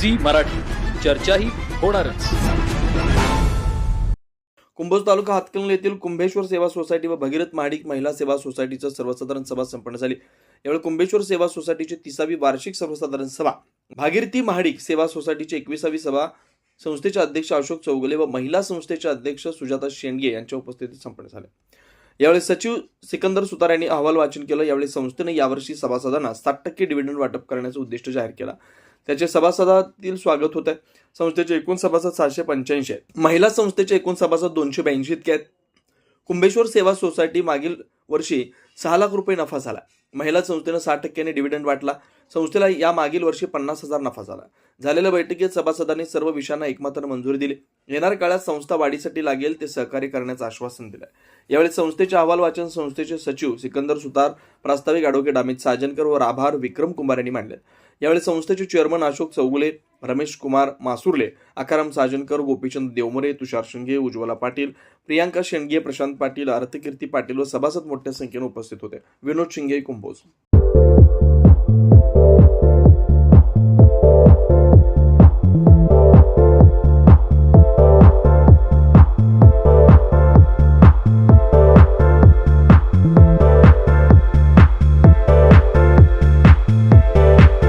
Zee Marathi. चर्चाही होणारच. कुंभोज तालुका हातकणंगले येथील कुंभेश्वर सेवा सोसायटी व भगीरथ महाडिक महिला सेवा सोसायटीचं सर्वसाधारण सभा संपन्न झाली. यावेळी कुंभेश्वर सेवा सोसायटीची तिसावी वार्षिक सर्वसाधारण सभा भागीरथी महाडिक सेवा सोसायटीची एकविसावी सभा संस्थेचे अध्यक्ष अशोक चौगले व महिला संस्थेचे अध्यक्ष सुजाता शेंडगे यांच्या उपस्थितीत संपन्न झाले. यावेळी सचिव सिकंदर सुतार यांनी अहवाल वाचन केलं. यावेळी संस्थेने यावर्षी सभासदांना साठ टक्के डिव्हिडंड वाटप करण्याचं उद्दिष्ट जाहीर केला. त्याचे सभासदातील स्वागत होत आहे संस्थेचे एकूण सभासद सहाशे पंच्याऐंशी आहेत. महिला संस्थेचे एकूण सभासद दोनशे ब्याऐंशी इतके आहेत. कुंभेश्वर सेवा सोसायटी मागील वर्षी सहा लाख रुपये नफा झाला. महिला संस्थेनं साठ टक्क्याने डिव्हिडंड वाटला. संस्थेला या मागील वर्षी पन्नास हजार नफा झाला. झालेल्या बैठकीत सभासदांनी सर्व विषयांना एकमात्र मंजुरी दिली. येणाऱ्या काळात संस्था वाढीसाठी लागेल ते सहकार्य करण्याचं आश्वासन दिलं यावेळी संस्थेचे अहवाल वाचन संस्थेचे सचिव सिकंदर सुतार प्रास्ताविक अॅडव्होकेट अमित साजनकर व आभार विक्रम कुमार यांनी मांडले. यावेळी संस्थेचे चेअरमन अशोक चौगुले रमेश कुमार मासुर्ले अकाराम साजनकर गोपीचंद देवमरे तुषार शिंगे उज्ज्वला पाटील प्रियांका शेंडगे प्रशांत पाटील अर्थकीर्ती पाटील व सभासद मोठ्या संख्येने उपस्थित होते. विनोद शिंगे कुंभोज.